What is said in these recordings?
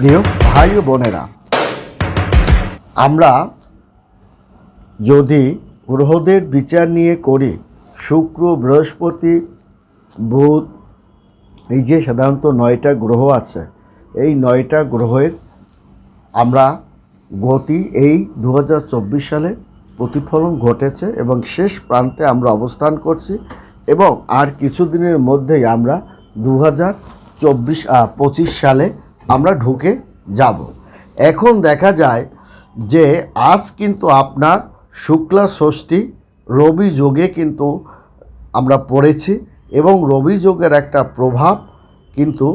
প্রিয় ভাই ও বোনেরা, আমরা যদি গ্রহদের বিচার নিয়ে করি, শুক্র, বৃহস্পতি, বুধ, এই যে সাধারণত নয়টা গ্রহ আছে, এই নয়টা গ্রহের আমরা গতি এই দু হাজার চব্বিশ সালে প্রতিফলন ঘটেছে এবং শেষ প্রান্তে আমরা অবস্থান করছি এবং আর কিছুদিনের মধ্যেই আমরা দু হাজার চব্বিশ পঁচিশ সালে আমরা ঢুকে যাব। এখন দেখা যায় যে আজ কিন্তু আপনার শুক্লা ষষ্ঠী, রবি যোগে কিন্তু আমরা পড়েছি এবং রবি যোগের একটা প্রভাব কিন্তু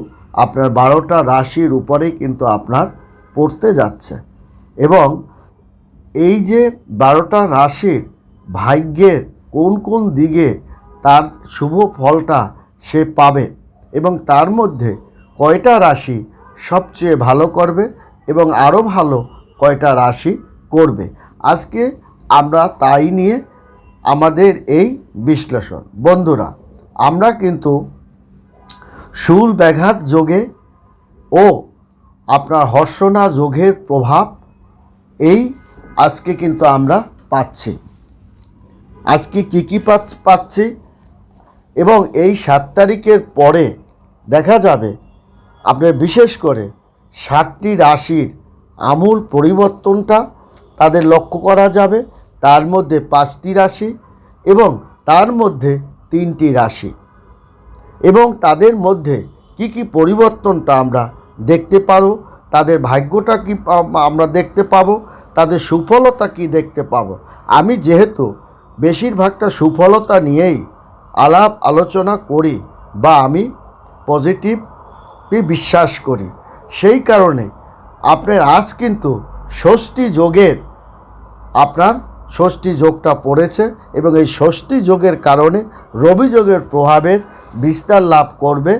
আপনার বারোটা রাশির উপরেই কিন্তু আপনার পড়তে যাচ্ছে। এবং এই যে বারোটা রাশির ভাগ্যের কোন কোন দিকে তার শুভ ফলটা সে পাবে এবং তার মধ্যে কয়টা রাশি সবচেয়ে ভালো করবে এবং আরও ভালো কয়টা রাশি করবে। আজকে আমরা তাই নিয়ে আমাদের এই বিশ্লেষণ। বন্ধুরা, আমরা কিন্তু শুল ব্যাঘাত যোগে ও আপনার হর্ষণা যোগের প্রভাব এই আজকে কিন্তু আমরা পাচ্ছি। আজকে কী কী পাচ্ছ- এবং এই সাত তারিখের পরে দেখা যাবে আপনার বিশেষ করে ষাটটি রাশির আমূল পরিবর্তনটা তাদের লক্ষ্য করা যাবে। তার মধ্যে পাঁচটি রাশি এবং তার মধ্যে তিনটি রাশি। এবং তাদের মধ্যে কি কি পরিবর্তনটা আমরা দেখতে পারো, তাদের ভাগ্যটা কি আমরা দেখতে পাবো, তাদের সুফলতা কি দেখতে পাবো। আমি যেহেতু বেশিরভাগটা সুফলতা নিয়েই আলাপ আলোচনা করি বা আমি পজিটিভ বিশ্বাস করি। সেই কারণে আপনার আজ কিন্তু ষষ্ঠী যোগের আপনার ষষ্ঠী যোগটা পড়েছে এবং এই ষষ্ঠী যোগের কারণে রবি যোগের প্রভাবের বিস্তার লাভ করবে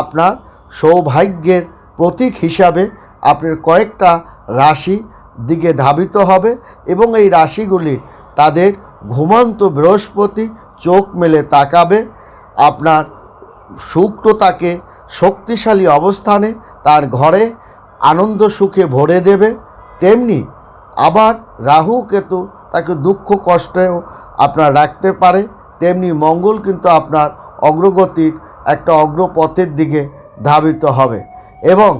আপনার সৌভাগ্যের প্রতীক হিসাবে আপনার কয়েকটা রাশি দিকে ধাবিত হবে এবং এই রাশিগুলি তাদের ঘুমন্ত বৃহস্পতি চোখ মেলে তাকাবে। আপনার শুক্র তাকে শক্তিশালী অবস্থানে তার ঘরে আনন্দ সুখে ভরে দেবে। তেমনি আবার রাহু কেতু তাকে দুঃখ কষ্টেও আপনার রাখতে পারে। তেমনি মঙ্গল কিন্তু আপনার অগ্রগতির একটা অগ্রপথের দিকে ধাবিত হবে এবং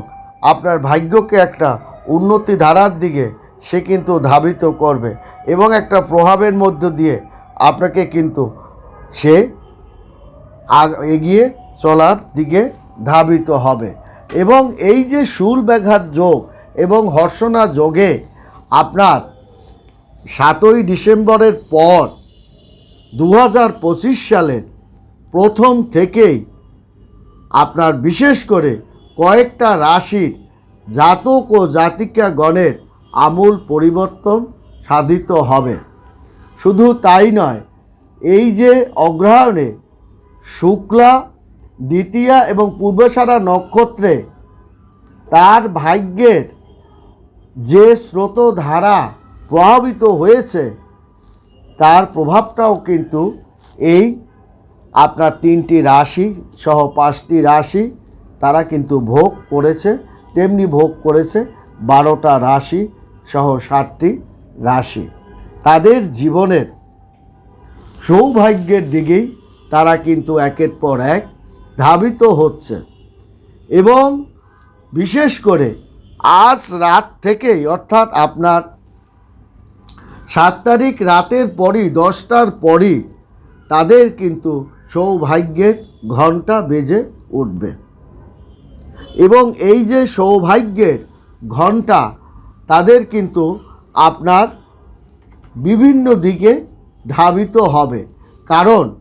আপনার ভাগ্যকে একটা উন্নতি ধারার দিকে সে কিন্তু ধাবিত করবে এবং একটা প্রভাবের মধ্য দিয়ে আপনাকে কিন্তু সে এগিয়ে চলার দিকে ধাবিত হবে। এবং এই যে শুল ব্যাঘাত যোগ এবং হর্ষণা যোগে আপনার সাতই ডিসেম্বরের পর দু হাজার পঁচিশ সালের প্রথম থেকেই আপনার বিশেষ করে কয়েকটা রাশির জাতক ও জাতিকা গণের আমূল পরিবর্তন সাধিত হবে। শুধু তাই নয়, এই যে অগ্রহায়ণে শুক্লা দ্বিতীয়া এবং পূর্বসারা নক্ষত্রে তার ভাগ্যের যে স্রোতধারা প্রভাবিত হয়েছে, তার প্রভাবটাও কিন্তু এই আপনার তিনটি রাশি সহ পাঁচটি রাশি তারা কিন্তু ভোগ করেছে, তেমনি ভোগ করেছে বারোটা রাশি সহ ষাটটি রাশি। তাদের জীবনের সৌভাগ্যের দিকেই তারা কিন্তু একের পর এক ধাবিত হচ্ছে। এবং বিশেষ করে আজ রাত থেকেই, অর্থাৎ আপনার সাত তারিখ রাতের পরই, দশটার পরই, তাদের কিন্তু সৌভাগ্যের ঘণ্টা বেজে উঠবে। এবং এই যে সৌভাগ্যের ঘণ্টা তাদের কিন্তু আপনার বিভিন্ন দিকে ধাবিত হবে। কারণ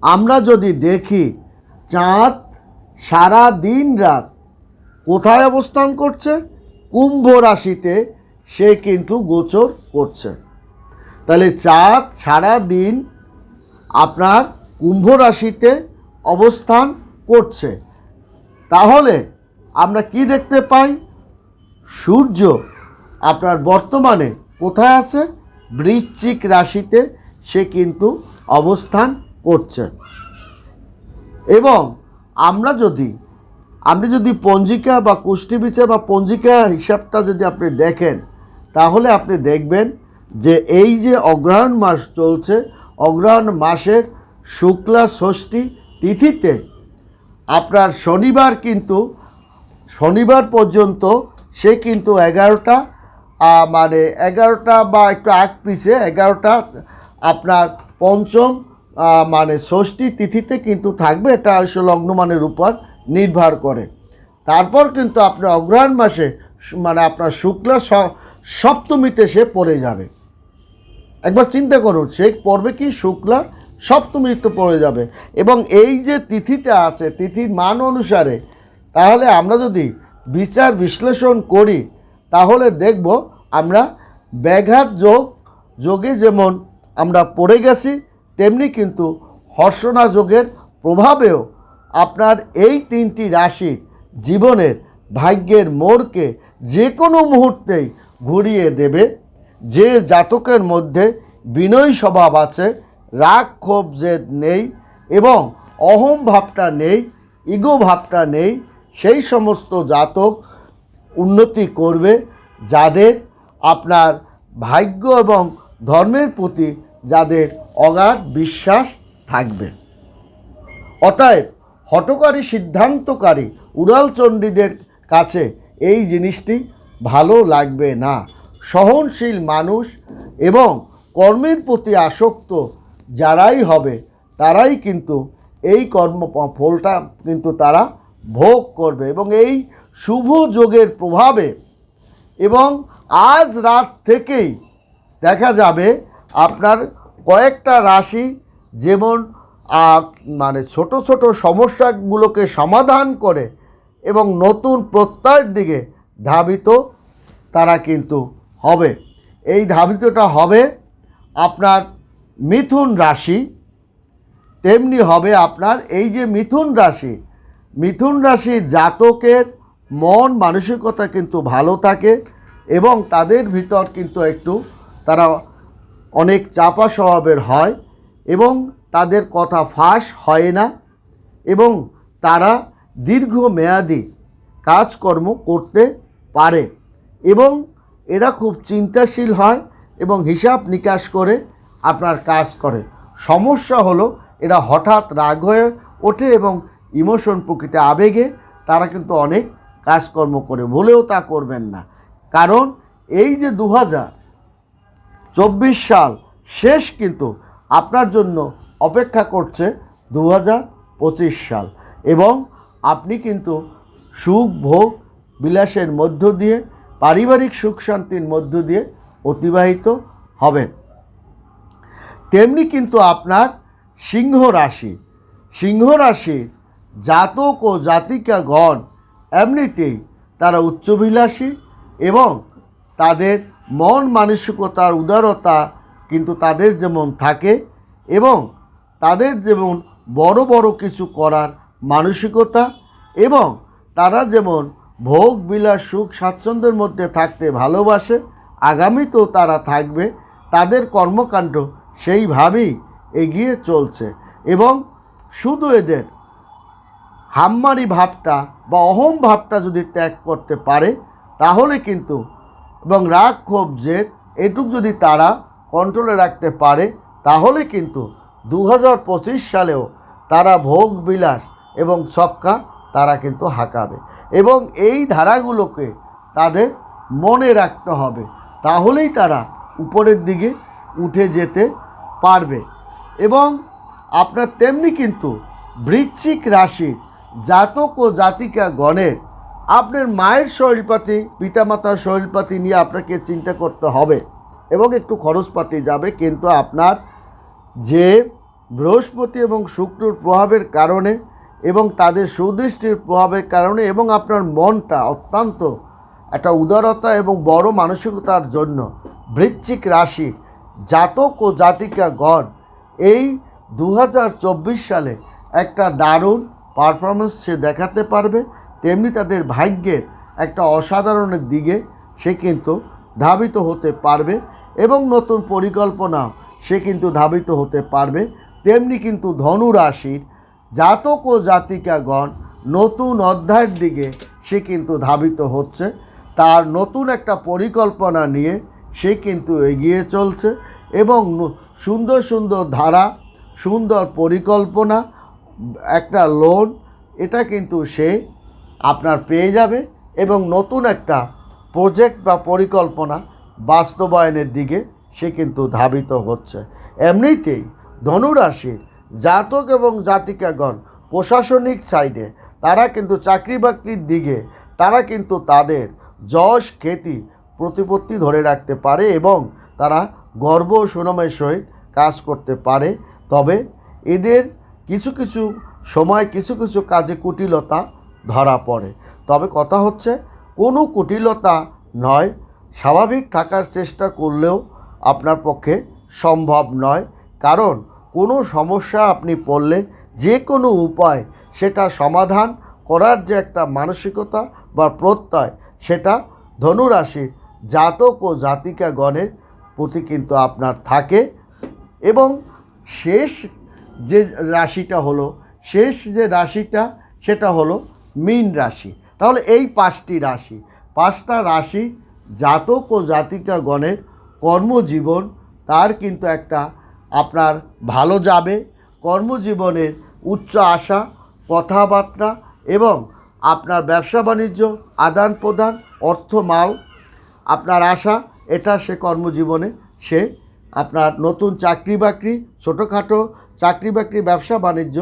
আমরা যদি দেখি চাঁদ সারা দিন রাত কোথায় অবস্থান করছে? কুম্ভ রাশিতে সে কিন্তু গোচর করছে। তাহলে চাঁদ সারা দিন আপনার কুম্ভ রাশিতে অবস্থান করছে। তাহলে আমরা কি দেখতে পাই? সূর্য আপনার বর্তমানে কোথায় আছে? বৃশ্চিক রাশিতে সে কিন্তু অবস্থান করছে। এবং আমরা যদি, আপনি যদি পঞ্জিকা বা কুষ্টি বিচার বা পঞ্জিকা হিসাবটা যদি আপনি দেখেন, তাহলে আপনি দেখবেন যে এই যে অগ্রহায়ণ মাস চলছে, অগ্রহায়ণ মাসের শুক্লা ষষ্ঠী তিথিতে আপনার শনিবার কিন্তু, শনিবার পর্যন্ত সে কিন্তু এগারোটা মানে এগারোটা বা একটু আগ পিছে এগারোটা আপনার পঞ্চম মানে ষষ্ঠী তিথিতে কিন্তু থাকবে, এটা লগ্নমানের উপর নির্ভর করে। তারপর কিন্তু আপনার অগ্রহায়ণ মাসে মানে আপনার শুক্লা সপ্তমীতে সে পড়ে যাবে। একবার চিন্তা করুন, সে পড়বে কি শুক্লা, সপ্তমীতে পড়ে যাবে। এবং এই যে তিথিটা আছে, তিথির মান অনুসারে, তাহলে আমরা যদি বিচার বিশ্লেষণ করি, তাহলে দেখব আমরা ব্যাঘাত যোগ, যোগে যেমন আমরা পড়ে গেছি তেমনি কিন্তু হর্ষণা যোগের প্রভাবেও আপনার এই তিনটি রাশি জীবনের ভাগ্যের মোড়কে যে কোনো মুহূর্তেই ঘুরিয়ে দেবে। যে জাতকের মধ্যে বিনয়ী স্বভাব আছে, রাগ, ক্ষোভ, জেদ নেই এবং অহম ভাবটা নেই, ইগো ভাবটা নেই, সেই সমস্ত জাতক উন্নতি করবে যাদের আপনার ভাগ্য এবং ধর্মের প্রতি যাদের অগাধ বিশ্বাস থাকবে। অতএব হটকারী সিদ্ধান্তকারী উড়ালচণ্ডীদের কাছে এই জিনিসটি ভালো লাগবে না। সহনশীল মানুষ এবং কর্মের প্রতি আসক্ত যারাই হবে, তারাই কিন্তু এই কর্ম ফলটা কিন্তু তারা ভোগ করবে এবং এই শুভ যোগের প্রভাবে এবং আজ রাত থেকেই দেখা যাবে আপনার কয়েকটা রাশি যেমন মানে ছোট ছোট সমস্যাগুলোকে সমাধান করে এবং নতুন প্রত্যয়ের দিকে ধাবিত তারা কিন্তু হবে। এই ধাবিতটা হবে আপনার মিথুন রাশি, তেমনি হবে আপনার এই যে মিথুন রাশি, মিথুন রাশির জাতকের মন, মানসিকতা কিন্তু ভালো থাকে এবং তাদের ভিতর কিন্তু একটু তারা অনেক চাপা স্বভাবের হয় এবং তাদের কথা ফাঁস হয় না এবং তারা দীর্ঘমেয়াদী কাজকর্ম করতে পারে এবং এরা খুব চিন্তাশীল হয় এবং হিসাব নিকাশ করে আপনার কাজ করে। সমস্যা হলো এরা হঠাৎ রাগ হয়ে ওঠে এবং ইমোশন প্রকৃতি আবেগে তারা কিন্তু অনেক কাজকর্ম করে বলেও তা করবেন না। কারণ এই যে দু হাজার চব্বিশ সাল শেষ কিন্তু আপনার জন্য অপেক্ষা করছে দু হাজার পঁচিশ সাল। এবং আপনি কিন্তু সুখ, ভোগ, বিলাসের মধ্য দিয়ে, পারিবারিক সুখ শান্তির মধ্য দিয়ে অতিবাহিত হবেন। তেমনি কিন্তু আপনার সিংহ রাশি। সিংহ রাশির জাতক ও জাতিকাগণ এমনিতেই তারা উচ্চবিলাসী এবং তাদের মন মানসিকতার উদারতা কিন্তু তাদের যেমন থাকে এবং তাদের যেমন বড় বড় কিছু করার মানসিকতা এবং তারা যেমন ভোগ, বিলাস, সুখ, স্বাচ্ছন্দ্যের মধ্যে থাকতে ভালোবাসে, আগামীতেও তারা থাকবে, তাদের কর্মকাণ্ড সেইভাবেই এগিয়ে চলছে এবং শুধু এদের হাম্মারি ভাবটা বা অহম ভাবটা যদি ত্যাগ করতে পারে, তাহলে কিন্তু এবং রাগ ক্ষোভ জেদ এটুক যদি তারা কন্ট্রোলে রাখতে পারে, তাহলে কিন্তু দু হাজার পঁচিশ সালেও তারা ভোগ বিলাস এবং ছক্কা তারা কিন্তু হাঁকাবে। এবং এই ধারাগুলোকে তাদের মনে রাখতে হবে। তাহলেই তারা উপরের দিকে উঠে যেতে পারবে। এবং আপনার তেমনি কিন্তু বৃশ্চিক রাশির জাতক ও জাতিকা গণের আপনার মায়ের শরীরপাতি পিতামাতার শরীরপাতি নিয়ে আপনাকে চিন্তা করতে হবে এবং একটু খরচপাতি যাবে। কিন্তু আপনার যে বৃহস্পতি এবং শুক্রর প্রভাবের কারণে এবং তাদের সুদৃষ্টির প্রভাবের কারণে এবং আপনার মনটা অত্যন্ত একটা উদারতা এবং বড় মানসিকতার জন্য বৃশ্চিক রাশির জাতক ও জাতিকাগণ এই দু হাজার চব্বিশ সালে একটা দারুণ পারফরমেন্স সে দেখাতে পারবে। তেমনি তাদের ভাগ্যের একটা অসাধারণের দিকে সে কিন্তু ধাবিত হতে পারবে এবং নতুন পরিকল্পনা সে কিন্তু ধাবিত হতে পারবে। তেমনি কিন্তু ধনু রাশির জাতক ও জাতিকাগণ নতুন অধ্যায়ের দিকে সে কিন্তু ধাবিত হচ্ছে। তার নতুন একটা পরিকল্পনা নিয়ে সে কিন্তু এগিয়ে চলছে এবং সুন্দর সুন্দর ধারা, সুন্দর পরিকল্পনা, একটা লোন, এটা কিন্তু সে আপনার পেয়ে যাবে এবং নতুন একটা প্রজেক্ট বা পরিকল্পনা বাস্তবায়নের দিকে সে কিন্তু ধাবিত হচ্ছে। এমনিতেই ধনুরাশির জাতক এবং জাতিকাগণ প্রশাসনিক সাইডে তারা কিন্তু চাকরি বাকরির দিকে তারা কিন্তু তাদের যশ, খ্যাতি, প্রতিপত্তি ধরে রাখতে পারে এবং তারা গর্ব, সুনামের সহিত কাজ করতে পারে। তবে এদের কিছু কিছু সময়, কিছু কিছু কাজে কুটিলতা ধরা পড়ে। তবে কথা হচ্ছে, কোনো কুটিলতা নয়। স্বাভাবিক থাকার চেষ্টা করলেও আপনার পক্ষে সম্ভব নয়। কারণ, কোনো সমস্যা আপনি পড়লে যে কোনো উপায়, সেটা সমাধান করার যে একটা মানসিকতা বা প্রত্যয়, সেটা ধনুরাশির জাতক ও জাতিকাগণের প্রতি কিন্তু আপনার থাকে এবং শেষ যে রাশিটা হলো, শেষ যে রাশিটা, সেটা হলো মীন রাশি। তাহলে এই পাঁচটি রাশি। পাঁচটা রাশি জাতক ও জাতিকাগণের কর্মজীবন, তার কিন্তু একটা আপনার ভালো যাবে। কর্মজীবনের উচ্চ আশা, কথাবার্তা এবং আপনার ব্যবসা বাণিজ্য, আদান প্রদান, অর্থ মাল, আপনার আশা, এটা সে কর্মজীবনে সে আপনার নতুন চাকরি বাকরি, ছোটোখাটো চাকরি বাকরি, ব্যবসা বাণিজ্য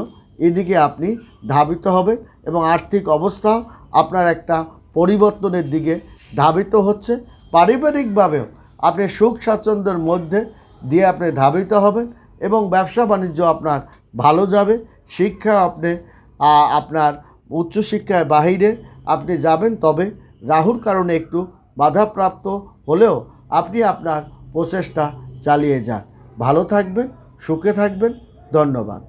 এদিকে আপনি ধাবিত হবে এবং আর্থিক অবস্থাও আপনার একটা পরিবর্তনের দিকে ধাবিত হচ্ছে। পারিবারিকভাবেও আপনি সুখ স্বাচ্ছন্দ্যের মধ্যে দিয়ে আপনি ধাবিত হবেন এবং ব্যবসা বাণিজ্য আপনার ভালো যাবে, শিক্ষা আপনি আপনার উচ্চশিক্ষায় বাহিরে আপনি যাবেন, তবে রাহুর কারণে একটু বাধাপ্রাপ্ত হলেও আপনি আপনার প্রচেষ্টা চালিয়ে যান। ভালো থাকবেন, সুখে থাকবেন, ধন্যবাদ।